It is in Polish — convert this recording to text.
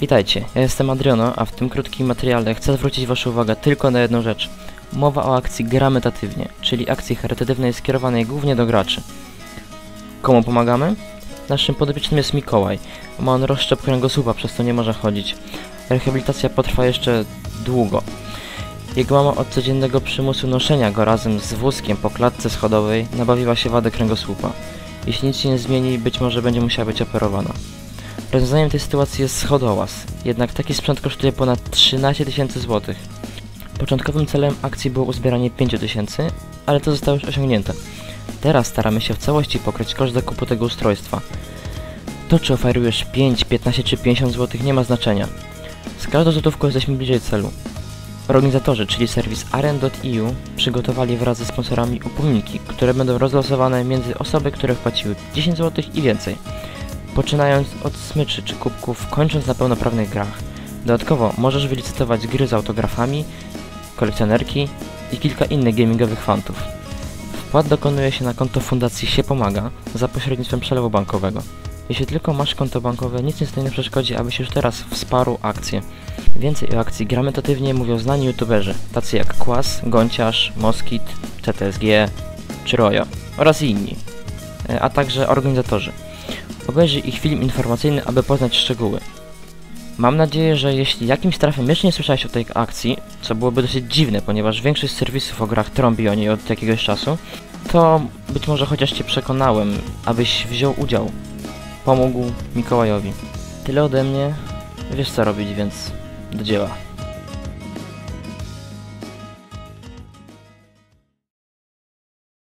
Witajcie, ja jestem Adriano, a w tym krótkim materiale chcę zwrócić Waszą uwagę tylko na jedną rzecz. Mowa o akcji Gramy czyli akcji charytatywnej skierowanej głównie do graczy. Komu pomagamy? Naszym podopiecznym jest Mikołaj. Ma on rozszczep kręgosłupa, przez to nie może chodzić. Rehabilitacja potrwa jeszcze długo. Jego mama od codziennego przymusu noszenia go razem z wózkiem po klatce schodowej nabawiła się wady kręgosłupa. Jeśli nic się nie zmieni, być może będzie musiała być operowana. Rozwiązaniem tej sytuacji jest schodołaz, jednak taki sprzęt kosztuje ponad 13 tysięcy złotych. Początkowym celem akcji było uzbieranie 5 tysięcy, ale to zostało już osiągnięte. Teraz staramy się w całości pokryć koszt zakupu tego ustrojstwa. To czy oferujesz 5, 15 czy 50 zł nie ma znaczenia. Z każdą złotówką jesteśmy bliżej celu. Organizatorzy, czyli serwis aren.eu przygotowali wraz ze sponsorami upominki, które będą rozlosowane między osoby, które wpłaciły 10 zł i więcej poczynając od smyczy czy kubków, kończąc na pełnoprawnych grach. Dodatkowo możesz wylicytować gry z autografami, kolekcjonerki i kilka innych gamingowych fantów. Wpłat dokonuje się na konto Fundacji Się Pomaga za pośrednictwem przelewu bankowego. Jeśli tylko masz konto bankowe, nic nie stoi na przeszkodzie, abyś już teraz wsparł akcję. Więcej o akcji gramy tatywnie mówią znani youtuberzy, tacy jak Kłas, Gonciarz, Moskit, CTSG czy Rojo oraz inni, e, a także organizatorzy. Obejrzyj ich film informacyjny, aby poznać szczegóły. Mam nadzieję, że jeśli jakimś trafem jeszcze nie słyszałeś o tej akcji, co byłoby dosyć dziwne, ponieważ większość serwisów o grach trąbi o niej od jakiegoś czasu, to być może chociaż Cię przekonałem, abyś wziął udział. Pomógł Mikołajowi. Tyle ode mnie. Wiesz co robić, więc do dzieła.